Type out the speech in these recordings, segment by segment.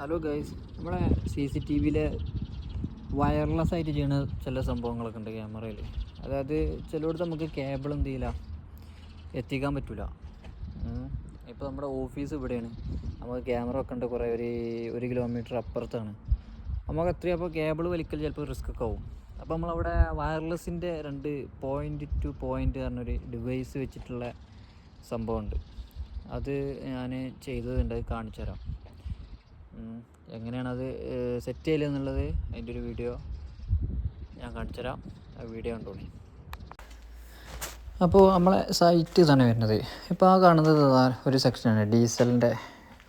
Hello guys നമ്മളെ C C T വിയിലെ wireless ആയിട്ട് ചെയ്യുന്ന ചില സംഭവങ്ങളൊക്കെ ഉണ്ട് ക്യാമറയിൽ അതായത് ചിലയിടത്ത് നമുക്ക് കേബിൾ എന്ത് ചെയ്യില്ല എത്തിക്കാൻ പറ്റില്ല ഇപ്പോൾ നമ്മുടെ ഓഫീസ് ഇവിടെയാണ്. നമുക്ക് ക്യാമറ ഒക്കെ ഉണ്ട് കുറേ ഒരു ഒരു കിലോമീറ്റർ അപ്പുറത്താണ്. നമുക്ക് അത്രയും അപ്പോൾ കേബിൾ വലിക്കൽ ചിലപ്പോൾ റിസ്ക് ഒക്കെ ആവും. അപ്പോൾ നമ്മളവിടെ വയർലെസ്സിന്റെ രണ്ട് പോയിന്റ് ടു പോയിന്റ് പറഞ്ഞൊരു ഡിവൈസ് വെച്ചിട്ടുള്ള സംഭവമുണ്ട്. അത് ഞാൻ ചെയ്തതുണ്ട് കാണിച്ചു തരാം ഉം. എങ്ങനെയാണ് അത് സെറ്റ് ചെയ്യൽ എന്നുള്ളത് അതിന്റെ ഒരു വീഡിയോ ഞാൻ കാണിച്ചു തരാം. ആ വീഡിയോ കണ്ടോളി. അപ്പോൾ നമ്മളെ സൈറ്റ് തന്നെ വരുന്നത്. ഇപ്പോൾ ആ കാണുന്നത് ഒരു സെക്ഷനാണ് ഡീസലിന്റെ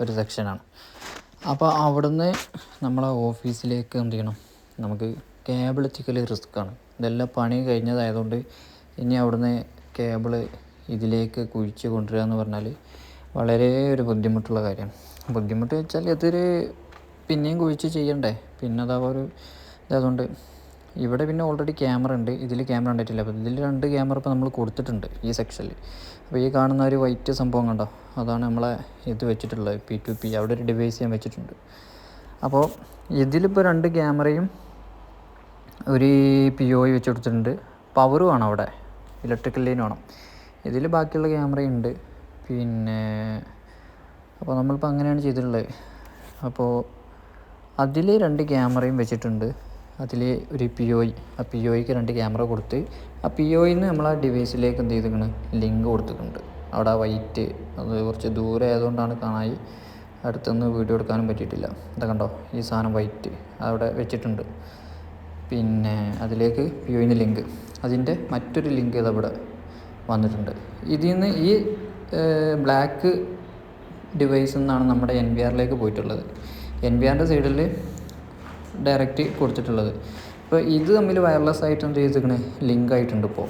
ഒരു സെക്ഷനാണ് അപ്പോൾ അവിടുന്ന് നമ്മളെ ഓഫീസിലേക്ക് എന്ത് ചെയ്യണം? നമുക്ക് കേബിൾ എത്തിക്കൽ റിസ്ക്കാണ് ഇതെല്ലാം പണി കഴിഞ്ഞതായതുകൊണ്ട് ഇനി അവിടുന്ന് കേബിൾ ഇതിലേക്ക് കുഴിച്ച് കൊണ്ടുവരിക എന്ന് പറഞ്ഞാൽ വളരെ ഒരു ബുദ്ധിമുട്ടുള്ള കാര്യം. ബുദ്ധിമുട്ട് വെച്ചാൽ ഇതൊരു പിന്നെയും കുഴിച്ച് ചെയ്യണ്ടേ? പിന്നെ അതാ ഒരു ഇതായതുകൊണ്ട് ഇവിടെ പിന്നെ ഓൾറെഡി ക്യാമറ ഉണ്ട്. ഇതിൽ ക്യാമറ ഉണ്ടായിട്ടില്ല അപ്പോൾ ഇതിൽ രണ്ട് ക്യാമറ ഇപ്പോൾ നമ്മൾ കൊടുത്തിട്ടുണ്ട് ഈ സെക്ഷനിൽ അപ്പോൾ ഈ കാണുന്ന ഒരു വൈറ്റ് സംഭവം കണ്ടോ? അതാണ് നമ്മളെ ഇത് വെച്ചിട്ടുള്ളത് പി ടു പി അവിടെ ഒരു ഡിവൈസ് ഞാൻ വെച്ചിട്ടുണ്ട്. അപ്പോൾ ഇതിലിപ്പോൾ രണ്ട് ക്യാമറയും ഒരു പി ഒ വെച്ച് കൊടുത്തിട്ടുണ്ട്. പവറും ആണോ അവിടെ. ഇലക്ട്രിക്കൽ ലൈൻ വേണം ഇതിൽ ബാക്കിയുള്ള ക്യാമറയുണ്ട് പിന്നെ അപ്പോൾ നമ്മളിപ്പോൾ അങ്ങനെയാണ് ചെയ്തിട്ടുള്ളത്. അപ്പോൾ അതിൽ രണ്ട് ക്യാമറയും വെച്ചിട്ടുണ്ട്. അതിൽ ഒരു പി ഒ ആ പി ഒയ്ക്ക് രണ്ട് ക്യാമറ കൊടുത്ത് ആ പി ഒയിൽ നിന്ന് നമ്മൾ ആ ഡിവൈസിലേക്ക് എന്ത് ചെയ്തിരിക്കണ്? ലിങ്ക് കൊടുത്തിട്ടുണ്ട്. അവിടെ വൈറ്റ് അത് കുറച്ച് ദൂരെ ആയതുകൊണ്ടാണ് കാണായി. അടുത്തുനിന്ന് വീഡിയോ എടുക്കാനും പറ്റിയിട്ടില്ല. ഇതാ കണ്ടോ? ഈ സാധനം വൈറ്റ് അവിടെ വെച്ചിട്ടുണ്ട്. പിന്നെ അതിലേക്ക് പി ഒയിന് ലിങ്ക് അതിന്റെ മറ്റൊരു ലിങ്ക് ഇതവിടെ വന്നിട്ടുണ്ട്. ഇതിൽ നിന്ന് ഈ ബ്ലാക്ക് ഡിവൈസ് എന്നാണ് നമ്മുടെ എൻ വി ആറിലേക്ക് പോയിട്ടുള്ളത്. എൻ വി ആറിന്റെ സൈഡിൽ ഡയറക്റ്റ് കൊടുത്തിട്ടുള്ളത്. ഇപ്പോൾ ഇത് തമ്മിൽ വയർലെസ് ആയിട്ട് എന്ത് ചെയ്തിരിക്കണേ? ലിങ്ക് ആയിട്ടുണ്ട് ഇപ്പോൾ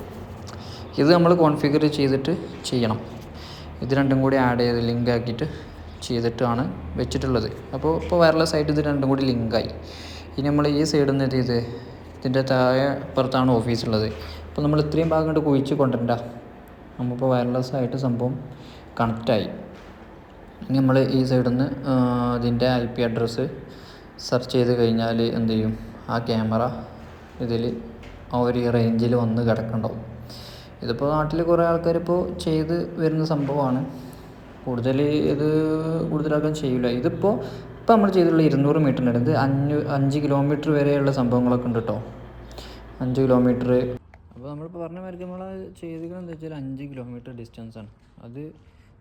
ഇത് നമ്മൾ കോൺഫിഗർ ചെയ്തിട്ട് ചെയ്യണം. ഇത് രണ്ടും കൂടി ആഡ് ചെയ്ത് ലിങ്ക് ആക്കിയിട്ട് ചെയ്തിട്ടാണ് വെച്ചിട്ടുള്ളത്. അപ്പോൾ ഇപ്പോൾ വയർലെസ് ആയിട്ട് ഇത് രണ്ടും കൂടി ലിങ്കായി ഇനി നമ്മൾ ഈ സൈഡിൽ നിന്ന് ചെയ്ത്? ഇതിന്റെ താഴെ പുറത്താണ് ഓഫീസുള്ളത് അപ്പോൾ നമ്മൾ ഇത്രയും ഭാഗം കൊണ്ട് കുഴിച്ച് കൊണ്ടുവരണ്ട. നമ്മളിപ്പോൾ വയർലെസ് ആയിട്ട് സംഭവം കണക്റ്റായി ഇനി നമ്മൾ ഈ സൈഡിൽ നിന്ന് ഇതിന്റെ ഐ പി അഡ്രസ്സ് സെർച്ച് ചെയ്ത് കഴിഞ്ഞാൽ എന്ത് ചെയ്യും? ആ ക്യാമറ ഇതിൽ ആ ഒരു റേഞ്ചിൽ വന്ന് കിടക്കണ്ടാവും. ഇതിപ്പോൾ നാട്ടിൽ കുറേ ആൾക്കാർ ഇപ്പോൾ ചെയ്ത് വരുന്ന സംഭവമാണ് കൂടുതൽ ഇത് കൂടുതലാക്കാൻ ചെയ്യില്ല ഇതിപ്പോൾ ഇപ്പോൾ നമ്മൾ ചെയ്തിട്ടുള്ള ഇരുന്നൂറ് മീറ്ററിന്റെ അടുത്ത് അഞ്ഞൂ അഞ്ച് കിലോമീറ്റർ വരെയുള്ള സംഭവങ്ങളൊക്കെ ഉണ്ട് കേട്ടോ അഞ്ച് കിലോമീറ്റർ അപ്പോൾ നമ്മളിപ്പോൾ പറഞ്ഞ മാതിരി നമ്മൾ ചെയ്തിരിക്കുന്നത് എന്താ വെച്ചാൽ അഞ്ച് കിലോമീറ്റർ ഡിസ്റ്റൻസ് ആണ്. അത്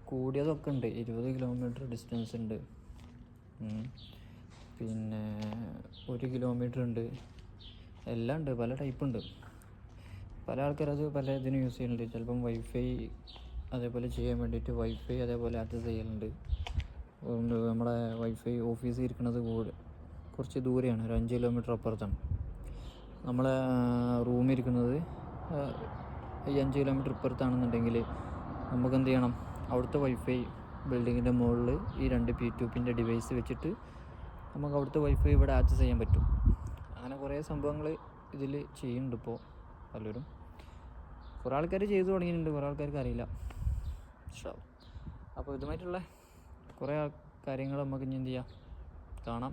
കൂടിയതൊക്കെ ഉണ്ട്. ഇരുപത് കിലോമീറ്റർ ഡിസ്റ്റൻസ് ഉണ്ട്. പിന്നെ ഒരു കിലോമീറ്റർ ഉണ്ട്. എല്ലാം ഉണ്ട്. പല ടൈപ്പ് ഉണ്ട്. പല ആൾക്കാരും അത് പല ഇതിനും യൂസ് ചെയ്യുന്നുണ്ട്. ചിലപ്പം വൈഫൈ അതേപോലെ ചെയ്യാൻ വേണ്ടിയിട്ട് വൈഫൈ അതേപോലെ ആക്സസ് ചെയ്യലുണ്ട്. നമ്മുടെ വൈഫൈ ഓഫീസിൽ ഇരിക്കുന്നത് കൂടെ കുറച്ച് ദൂരെയാണ്. ഒരു അഞ്ച് കിലോമീറ്റർ അപ്പുറത്താണ്. നമ്മളെ ഈ അഞ്ച് കിലോമീറ്റർ ഇപ്പുറത്താണെന്നുണ്ടെങ്കിൽ നമുക്ക് എന്ത് ചെയ്യണം? അവിടുത്തെ വൈഫൈ ബിൽഡിങ്ങിന്റെ മുകളിൽ ഈ രണ്ട് പി ട്യൂബിന്റെ ഡിവൈസ് വെച്ചിട്ട് നമുക്ക് അവിടുത്തെ വൈഫൈ ഇവിടെ ആക്സസ് ചെയ്യാൻ പറ്റും. അങ്ങനെ കുറേ സംഭവങ്ങൾ ഇതിൽ ചെയ്യുന്നുണ്ട് ഇപ്പോൾ പലരും. കുറേ ആൾക്കാർ ചെയ്തു തുടങ്ങിയിട്ടുണ്ട്. കുറേ ആൾക്കാർക്ക് അറിയില്ല. അപ്പോൾ ഇതുമായിട്ടുള്ള കുറേ കാര്യങ്ങൾ നമുക്ക് ഇനി എന്ത് ചെയ്യാം? കാണാം.